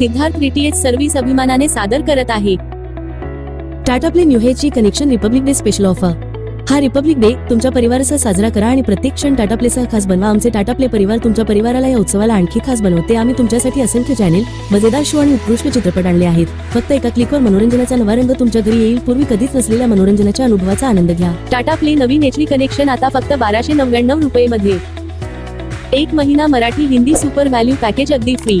Siddharth रिटीएच service अभिमानाने सादर करत आहे. टाटा प्ले न्यू हेची connection republic day special offer. हा रिपब्लिक डे तुमच्या परिवारासह साजरा करा आणि प्रत्येक क्षण टाटा प्लेसह खास बनवा. आमचे टाटा प्ले परिवार तुमच्या परिवाराला या उत्सवाला आणखी खास बनवते. आम्ही तुमच्यासाठी असंख्य चॅनेल मजेदार शो आणि उत्कृष्ट चित्रपट आणले आहेत. फक्त एका क्लिकवर मनोरंजनाचा नवा रंग तुमच्या घरी येईल. पूर्वी कधीच नसलेल्या मनोरंजनाच्या अनुभवाचा आनंद घ्या. टाटा प्ले नवीन एच कनेक्शन आता फक्त बाराशे नव्याण्णव रुपये मध्ये एक महिना Marathi Hindi super value package अगदी free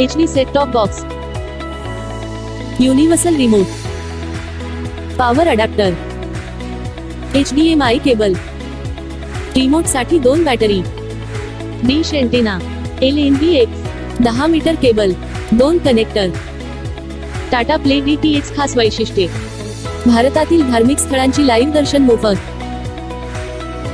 H D set top box universal remote power adapter H D M I cable रिमोटसाठी दोन battery dish antenna L N B X दहा मीटर केबल दोन connector Tata play D T X खास वैशिष्ट्ये. भारतातील धार्मिक स्थळांची live दर्शन मोफत.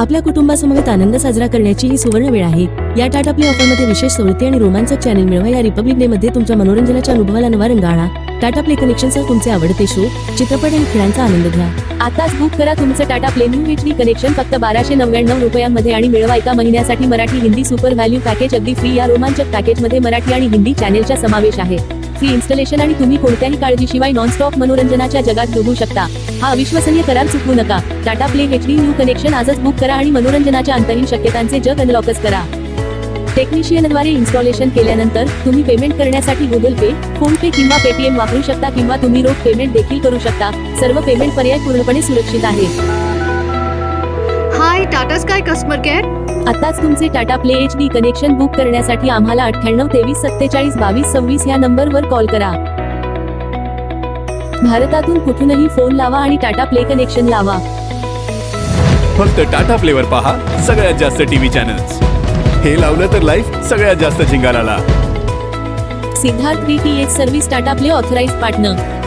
आपल्या कुटुंबासमवेत आनंद साजरा करण्याची ही सुवर्ण वेळ आहे. या टाटा प्ले ऑफरमध्ये विशेष सवलती आणि रोमांचक चॅनेल मिळवा. या रिपब्लिक डे मध्ये तुमच्या मनोरंजनाच्या अनुभवाला नवा रंग आणा. टाटा प्ले कनेक्शनसह तुमचे आवडते शो चित्रपट आणि खेळांचा आनंद घ्या. आताच बुक करा तुमचं Tata play new weekly connection फक्त बाराशे नव्याण्णव रुपयांमध्ये आणि मिळवा एका महिन्यासाठी Marathi Hindi super value package अगदी फ्री या रोमांचक पॅकेजमध्ये मराठी आणि हिंदी चॅनेलचा समावेश आहे. फ्री इन्स्टॉलेशन आणि तुम्ही कोणत्याही काळजीशिवाय नॉनस्टॉप मनोरंजनाच्या जगात डुबू शकता. हा अविश्वसनीय करार चुकवू नका. Tata play H new connection आजच बुक करा आणि मनोरंजनाच्या अंतहीन शक्यतांचे जग अनलॉकच करा. टेक्निशियनद्वारे इन्स्टॉलेशन केल्यानंतर तुम्ही पेमेंट करण्यासाठी गुगल पे फोन पे किंवा पेटीएम वापरू शकता किंवा तुम्ही रोख पेमेंट देखील करू शकता. सर्व पेमेंट पर्याय पूर्णपणे सुरक्षित आहे टाटा स्काय कस्टमर केअर आताच तुमचे Tata play H D connection book करण्यासाठी आम्हाला अठ्ठ्याण्णव तेवीस सत्तेचाळीस बावीस सव्वीस या नंबरवर कॉल करा. भारतातून कुठूनही फोन लावा आणि टाटा प्ले कनेक्शन लावा. फक्त टाटा प्लेवर पहा सगळ्यात जास्त टीव्ही चॅनल्स हे लावलं तर लाईफ सगळ्यात जास्त झिंगाराला Siddharth D T H service Tata play authorize partner